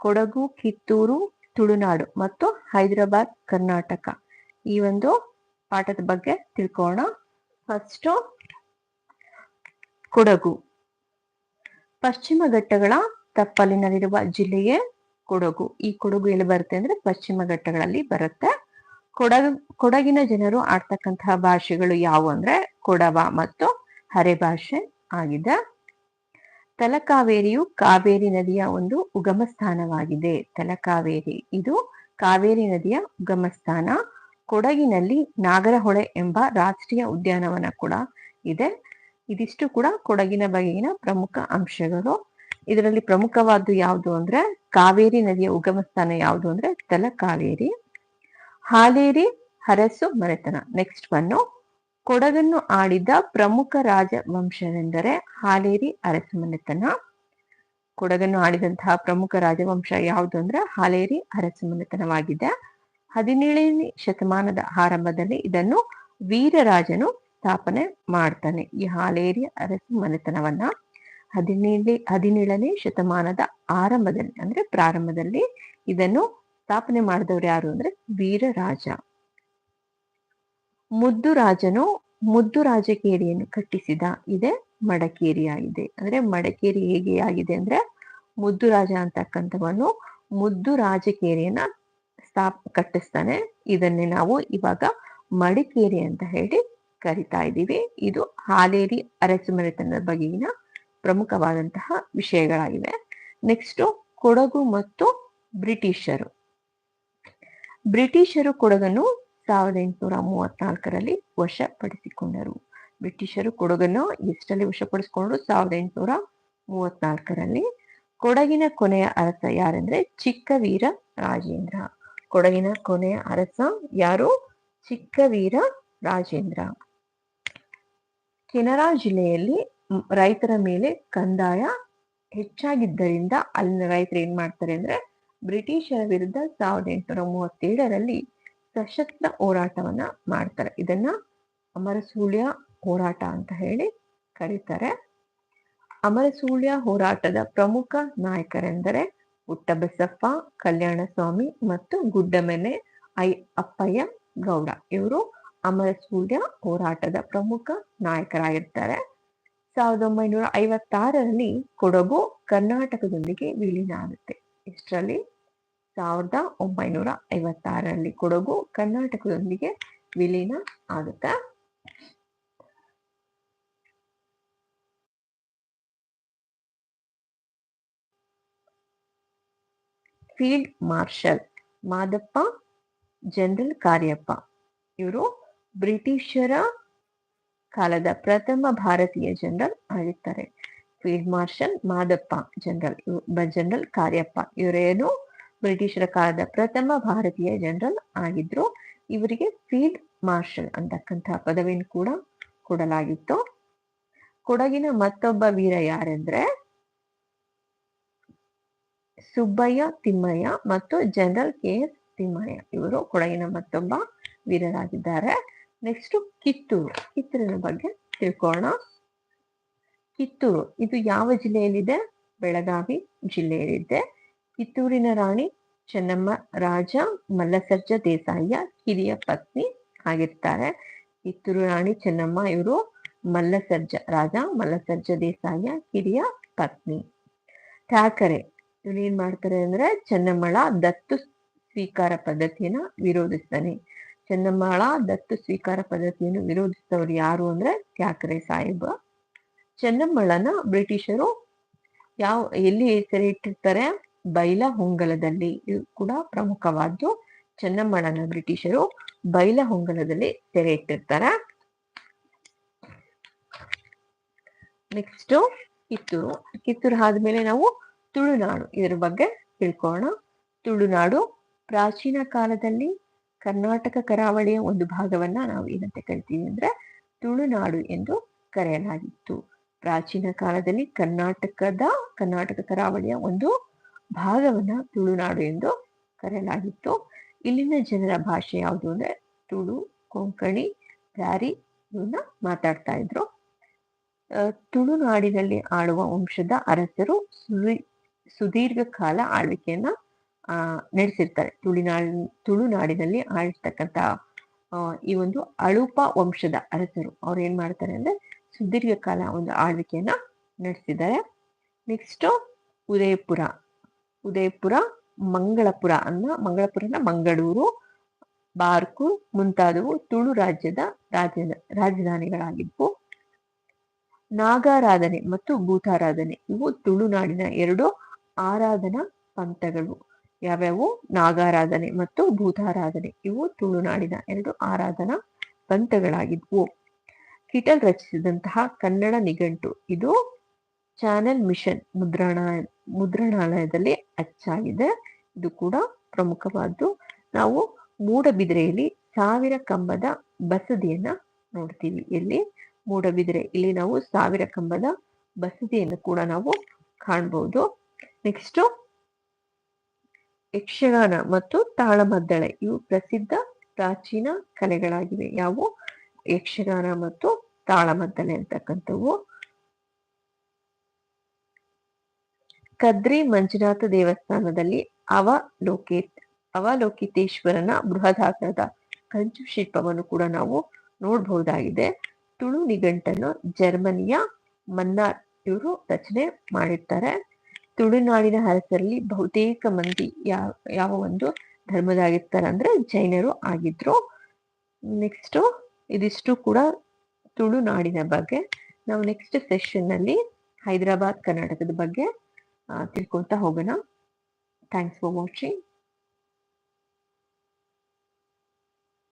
ಕೊಡಗು, ಕಿತ್ತೂರು, ತುಳುನಾಡು ಮತ್ತು ಹೈದರಾಬಾದ್, ಕರ್ನಾಟಕ. ಈ ಒಂದು ಪಾಠದ ಬಗ್ಗೆ ತಿಳ್ಕೋಣ ಫಸ್ಟು ಕೊಡಗು. ಪಶ್ಚಿಮ ಘಟ್ಟಗಳ ತಪ್ಪಲಿನಲ್ಲಿರುವ ಜಿಲ್ಲೆಯೇ ಕೊಡಗು. ಈ ಕೊಡಗು ಎಲ್ಲಿ ಬರುತ್ತೆ ಅಂದ್ರೆ ಪಶ್ಚಿಮ ಘಟ್ಟಗಳಲ್ಲಿ ಬರುತ್ತೆ. ಕೊಡಗು, ಕೊಡಗಿನ ಜನರು ಆಡ್ತಕ್ಕಂತಹ ಭಾಷೆಗಳು ಯಾವುವು ಅಂದ್ರೆ ಕೊಡವ ಮತ್ತು ಹರೆ ಭಾಷೆ ಆಗಿದೆ. ತಲಕಾವೇರಿಯು ಕಾವೇರಿ ನದಿಯ ಒಂದು ಉಗಮ ಸ್ಥಾನವಾಗಿದೆ ತಲಕಾವೇರಿ, ಇದು ಕಾವೇರಿ ನದಿಯ ಉಗಮ ಸ್ಥಾನ ಕೊಡಗಿನಲ್ಲಿ ನಾಗರಹೊಳೆ ಎಂಬ ರಾಷ್ಟ್ರೀಯ ಉದ್ಯಾನವನ ಕೂಡ ಇದೆ. ಇದಿಷ್ಟು ಕೂಡ ಕೊಡಗಿನ ಬಗೆಗಿನ ಪ್ರಮುಖ ಅಂಶಗಳು. ಇದರಲ್ಲಿ ಪ್ರಮುಖವಾದ್ದು ಯಾವುದು ಅಂದ್ರೆ ಕಾವೇರಿ ನದಿಯ ಉಗಮ ಸ್ಥಾನ ಯಾವುದು ಅಂದ್ರೆ ತಲಕಾವೇರಿ. ಹಾಲೇರಿ, ಹರಸು ಮನೆತನ ನೆಕ್ಸ್ಟ್ ಒನ್ನು ಕೊಡಗನ್ನು ಆಳಿದ ಪ್ರಮುಖ ರಾಜವಂಶವೆಂದರೆ ಹಾಲೇರಿ ಅರಸಮನೆತನ. ಕೊಡಗನ್ನು ಆಡಿದಂತಹ ಪ್ರಮುಖ ರಾಜವಂಶ ಯಾವುದು ಅಂದ್ರೆ ಹಾಲೇರಿ ಅರಸಮನೆತನವಾಗಿದೆ. ಹದಿನೇಳನೇ ಶತಮಾನದ ಆರಂಭದಲ್ಲಿ ಇದನ್ನು ವೀರರಾಜನು ಸ್ಥಾಪನೆ ಮಾಡ್ತಾನೆ ಈ ಹಾಲೇರಿ ಅರಸಮನೆತನವನ್ನ. ಹದಿನೇಳನೇ ಹದಿನೇಳನೇ ಶತಮಾನದ ಆರಂಭದಲ್ಲಿ ಅಂದ್ರೆ ಪ್ರಾರಂಭದಲ್ಲಿ ಇದನ್ನು ಸ್ಥಾಪನೆ ಮಾಡಿದವರು ಯಾರು ಅಂದ್ರೆ ವೀರರಾಜ. ಮುದ್ದು ರಾಜನು ಮುದ್ದು ರಾಜಕೇರಿಯನ್ನು ಕಟ್ಟಿಸಿದ. ಇದೆ ಮಡಕೇರಿಯಾಗಿದೆ. ಅಂದ್ರೆ ಮಡಕೇರಿ ಹೇಗೆ ಆಗಿದೆ ಅಂದ್ರೆ ಮುದ್ದು ರಾಜ ಅಂತಕ್ಕಂಥವನು ಮುದ್ದು ರಾಜಕೇರಿಯನ್ನ ಸ್ಥಾಪ, ಕಟ್ಟಿಸ್ತಾನೆ. ಇದನ್ನೇ ನಾವು ಇವಾಗ ಮಡಿಕೇರಿ ಅಂತ ಹೇಳಿ ಕರಿತಾ ಇದ್ದೀವಿ. ಇದು ಹಾಲೇರಿ ಅರಸುಮನೆತನದ ಬಗೆಗಿನ ಪ್ರಮುಖವಾದಂತಹ ವಿಷಯಗಳಾಗಿವೆ. ನೆಕ್ಸ್ಟ್ ಕೊಡಗು ಮತ್ತು ಬ್ರಿಟಿಷರು. ಬ್ರಿಟಿಷರು ಕೊಡಗನ್ನು ಸಾವಿರದ ಎಂಟುನೂರ ಮೂವತ್ನಾಲ್ಕರಲ್ಲಿ ವಶಪಡಿಸಿಕೊಂಡರು. ಬ್ರಿಟಿಷರು ಕೊಡಗನ್ನು ಎಷ್ಟರಲ್ಲಿ ವಶಪಡಿಸಿಕೊಂಡ್ರು ಸಾವಿರದ ಎಂಟುನೂರ ಮೂವತ್ನಾಲ್ಕರಲ್ಲಿ. ಕೊಡಗಿನ ಕೊನೆಯ ಅರಸ ಯಾರೆಂದ್ರೆ ಚಿಕ್ಕವೀರ ರಾಜೇಂದ್ರ. ಕೊಡಗಿನ ಕೊನೆಯ ಅರಸ ಯಾರು? ಚಿಕ್ಕವೀರ ರಾಜೇಂದ್ರ. ಕೆನರಾ ಜಿಲ್ಲೆಯಲ್ಲಿ ರೈತರ ಮೇಲೆ ಕಂದಾಯ ಹೆಚ್ಚಾಗಿದ್ದರಿಂದ ಅಲ್ಲಿನ ರೈತರು ಏನ್ ಮಾಡ್ತಾರೆ ಅಂದ್ರೆ ಬ್ರಿಟಿಷರ ವಿರುದ್ಧ ಸಾವಿರದ ಎಂಟುನೂರ ಮೂವತ್ತೇಳರಲ್ಲಿ ಸಶಸ್ತ್ರ ಹೋರಾಟವನ್ನ ಮಾಡ್ತಾರೆ. ಇದನ್ನ ಅಮರಸೂಳ್ಯ ಹೋರಾಟ ಅಂತ ಹೇಳಿ ಕರೀತಾರೆ. ಅಮರಸೂಳ್ಯ ಹೋರಾಟದ ಪ್ರಮುಖ ನಾಯಕರೆಂದರೆ ಹುಟ್ಟಬಸಪ್ಪ ಕಲ್ಯಾಣ ಸ್ವಾಮಿ ಮತ್ತು ಗುಡ್ಡಮನೆ ಐ ಅಪ್ಪಯ್ಯ ಗೌಡ. ಇವರು ಅಮರಸೂಳ್ಯ ಹೋರಾಟದ ಪ್ರಮುಖ ನಾಯಕರಾಗಿರ್ತಾರೆ. ಸಾವಿರದ ಒಂಬೈನೂರ ಐವತ್ತಾರರಲ್ಲಿ ಕೊಡಗು ಕರ್ನಾಟಕದೊಂದಿಗೆ ವಿಲೀನ ಆಗುತ್ತೆ. ಇಷ್ಟರಲ್ಲಿ ಸಾವಿರದ ಒಂಬೈನೂರ ಐವತ್ತಾರರಲ್ಲಿ ಕೊಡಗು ಕರ್ನಾಟಕದೊಂದಿಗೆ ವಿಲೀನ ಆಗುತ್ತೆ. Field marshal Madappa, general Kariappa. ಇವರು ಬ್ರಿಟಿಷರ ಕಾಲದ ಪ್ರಥಮ ಭಾರತೀಯ ಜನರಲ್ ಆಗಿರ್ತಾರೆ. Field marshal Madappa general general Kariappa. ಇವರೇನು ಬ್ರಿಟಿಷರ ಕಾಲದ ಪ್ರಥಮ ಭಾರತೀಯ ಜನರಲ್ ಆಗಿದ್ರು. ಇವರಿಗೆ ಫೀಲ್ಡ್ ಮಾರ್ಷಲ್ ಅಂತಕ್ಕಂತಹ ಪದವಿಯನ್ನು ಕೂಡ ಕೊಡಲಾಗಿತ್ತು. ಕೊಡಗಿನ ಮತ್ತೊಬ್ಬ ವೀರ ಯಾರೆಂದ್ರೆ ಸುಬ್ಬಯ್ಯ ತಿಮ್ಮಯ್ಯ ಮತ್ತು ಜನರಲ್ ಕೆ ಎಸ್ ತಿಮ್ಮಯ್ಯ. ಇವರು ಕೊಡಗಿನ ಮತ್ತೊಬ್ಬ ವೀರರಾಗಿದ್ದಾರೆ. ನೆಕ್ಸ್ಟ್ ಕಿತ್ತೂರು. ಕಿತ್ತೂರಿನ ಬಗ್ಗೆ ತಿಳ್ಕೋಣ ಕಿತ್ತೂರು, ಇದು ಯಾವ ಜಿಲ್ಲೆಯಲ್ಲಿದೆ? ಬೆಳಗಾವಿ ಜಿಲ್ಲೆಯಲ್ಲಿದೆ. ಕಿತ್ತೂರಿನ ರಾಣಿ ಚೆನ್ನಮ್ಮ, ರಾಜ ಮಲ್ಲಸರ್ಜ ದೇಸಾಯಿಯ ಕಿರಿಯ ಪತ್ನಿ ಆಗಿರ್ತಾರೆ. ಕಿತ್ತೂರು ರಾಣಿ ಚೆನ್ನಮ್ಮ ಇವರು ಮಲ್ಲಸರ್ಜ, ರಾಜ ಮಲ್ಲಸರ್ಜ ದೇಸಾಯಿಯ ಕಿರಿಯ ಪತ್ನಿ. ಠಾಕರೆ, ಇವ್ರು ಏನ್ ಮಾಡ್ತಾರೆ ಅಂದ್ರೆ ಚೆನ್ನಮ್ಮಳ ದತ್ತು ಸ್ವೀಕಾರ ಪದ್ಧತಿಯನ್ನ ವಿರೋಧಿಸ್ತಾನೆ. ಚೆನ್ನಮ್ಮಳ ದತ್ತು ಸ್ವೀಕಾರ ಪದ್ಧತಿಯನ್ನು ವಿರೋಧಿಸಿದವರು ಯಾರು ಅಂದ್ರೆ ಠಾಕರೆ ಸಾಹೇಬ. ಚೆನ್ನಮ್ಮಳನ ಬ್ರಿಟಿಷರು ಯಾವ, ಎಲ್ಲಿ ಸೆರೆ ಇಟ್ಟಿರ್ತಾರೆ? ಬೈಲಹೊಂಗಲದಲ್ಲಿ ಇದು ಕೂಡ ಪ್ರಮುಖವಾದ್ದು ಚೆನ್ನಮ್ಮಣ್ಣನ ಬ್ರಿಟಿಷರು ಬೈಲ ಹೊಂಗಲದಲ್ಲಿ ತೆರೆ ಇಟ್ಟಿರ್ತಾರೆ. ನೆಕ್ಸ್ಟ್ ಕಿತ್ತೂರು. ಕಿತ್ತೂರು ಆದ್ಮೇಲೆ ನಾವು ತುಳುನಾಡು ಇದರ ಬಗ್ಗೆ ತಿಳ್ಕೋಣ ತುಳುನಾಡು ಪ್ರಾಚೀನ ಕಾಲದಲ್ಲಿ ಕರ್ನಾಟಕ ಕರಾವಳಿಯ ಒಂದು ಭಾಗವನ್ನ ನಾವು ಏನಂತ ಕರಿತೀವಿ ಅಂದ್ರೆ ತುಳುನಾಡು ಎಂದು ಕರೆಯಲಾಗಿತ್ತು. ಪ್ರಾಚೀನ ಕಾಲದಲ್ಲಿ ಕರ್ನಾಟಕದ ಕರ್ನಾಟಕ ಕರಾವಳಿಯ ಒಂದು ಭಾಗವನ್ನ ತುಳುನಾಡು ಎಂದು ಕರೆಯಲಾಗಿತ್ತು. ಇಲ್ಲಿನ ಜನರ ಭಾಷೆ ಯಾವುದು ಅಂದ್ರೆ ತುಳು, ಕೊಂಕಣಿ ಬ್ಯಾರಿ ಇವನ್ನ ಮಾತಾಡ್ತಾ ಇದ್ರು. ತುಳುನಾಡಿನಲ್ಲಿ ಆಳುವ ವಂಶದ ಅರಸರು ಸುದೀರ್ಘ ಕಾಲ ಆಳ್ವಿಕೆಯನ್ನ, ಆ, ನಡೆಸಿರ್ತಾರೆ. ತುಳುನಾಡ್, ತುಳುನಾಡಿನಲ್ಲಿ ಆಳ್ತಕ್ಕಂತ ಈ ಒಂದು ಅಳುಪ ವಂಶದ ಅರಸರು. ಅವ್ರು ಏನ್ ಮಾಡ್ತಾರೆ ಅಂದ್ರೆ ಸುದೀರ್ಘ ಕಾಲ ಒಂದು ಆಳ್ವಿಕೆಯನ್ನ ನಡೆಸಿದ್ದಾರೆ. ನೆಕ್ಸ್ಟ್ ಉದಯಪುರ. ಉದಯಪುರ, ಮಂಗಳಪುರ ಅನ್ನ ಮಂಗಳಪುರನ ಮಂಗಳೂರು, ಬಾರ್ಕು, ಮುಂತಾದವು ತುಳು ರಾಜ್ಯದ ರಾಜ ರಾಜಧಾನಿಗಳಾಗಿದ್ವು ನಾಗಾರಾಧನೆ ಮತ್ತು ಭೂತಾರಾಧನೆ ಇವು ತುಳುನಾಡಿನ ಎರಡು ಆರಾಧನಾ ಪಂಥಗಳು. ಯಾವ್ಯಾವು? ನಾಗಾರಾಧನೆ ಮತ್ತು ಭೂತಾರಾಧನೆ ಇವು ತುಳುನಾಡಿನ ಎರಡು ಆರಾಧನಾ ಪಂಥಗಳಾಗಿದ್ವು. ಕಿಟಲ್ ರಚಿಸಿದಂತಹ ಕನ್ನಡ ನಿಘಂಟು, ಇದು ಚಾನೆಲ್ ಮಿಷನ್ ಮುದ್ರಣ, ಮುದ್ರಣಾಲಯದಲ್ಲಿ ಅಚ್ಚಾಗಿದೆ. ಇದು ಕೂಡ ಪ್ರಮುಖವಾದ್ದು. ನಾವು ಮೂಡಬಿದಿರೆಯಲ್ಲಿ ಸಾವಿರ ಕಂಬದ ಬಸದಿಯನ್ನ ನೋಡ್ತೀವಿ. ಇಲ್ಲಿ ಮೂಡಬಿದಿರೆ. ಇಲ್ಲಿ ನಾವು ಸಾವಿರ ಕಂಬದ ಬಸದಿಯನ್ನು ಕೂಡ ನಾವು ಕಾಣ್ಬಹುದು ನೆಕ್ಸ್ಟ್ ಯಕ್ಷಗಾನ ಮತ್ತು ತಾಳಮದ್ದಳೆ. ಇವು ಪ್ರಸಿದ್ಧ ಪ್ರಾಚೀನ ಕಲೆಗಳಾಗಿವೆ. ಯಾವು ಯಕ್ಷಗಾನ ಮತ್ತು ತಾಳಮದ್ದಳೆ ಅಂತಕ್ಕಂಥವು. ಕದ್ರಿ ಮಂಜುನಾಥ ದೇವಸ್ಥಾನದಲ್ಲಿ ಅವಲೋಕೇತ್, ಅವಲೋಕಿತೇಶ್ವರನ ಬೃಹದಾಕಾರದ ಕಂಚು ಶಿಲ್ಪವನ್ನು ಕೂಡ ನಾವು ನೋಡಬಹುದಾಗಿದೆ. ತುಳು ನಿಘಂಟನ್ನು ಜರ್ಮನಿಯ ಮನ್ನಾರ್ ಇವರು ರಚನೆ ಮಾಡಿರ್ತಾರೆ. ತುಳುನಾಡಿನ ಹರಸರಲ್ಲಿ ಬಹುತೇಕ ಮಂದಿ ಯಾವ ಯಾವ ಒಂದು ಧರ್ಮದಾಗಿರ್ತಾರೆ ಅಂದ್ರೆ ಜೈನರು ಆಗಿದ್ರು. ನೆಕ್ಸ್ಟ್ ಇದಿಷ್ಟು ಕೂಡ ತುಳುನಾಡಿನ ಬಗ್ಗೆ. ನಾವು ನೆಕ್ಸ್ಟ್ ಸೆಷನ್ನಲ್ಲಿ ಹೈದರಾಬಾದ್ ಕರ್ನಾಟಕದ ಬಗ್ಗೆ ತಿಳ್ಕೊತಾ ಹೋಗೋಣ. Thanks for watching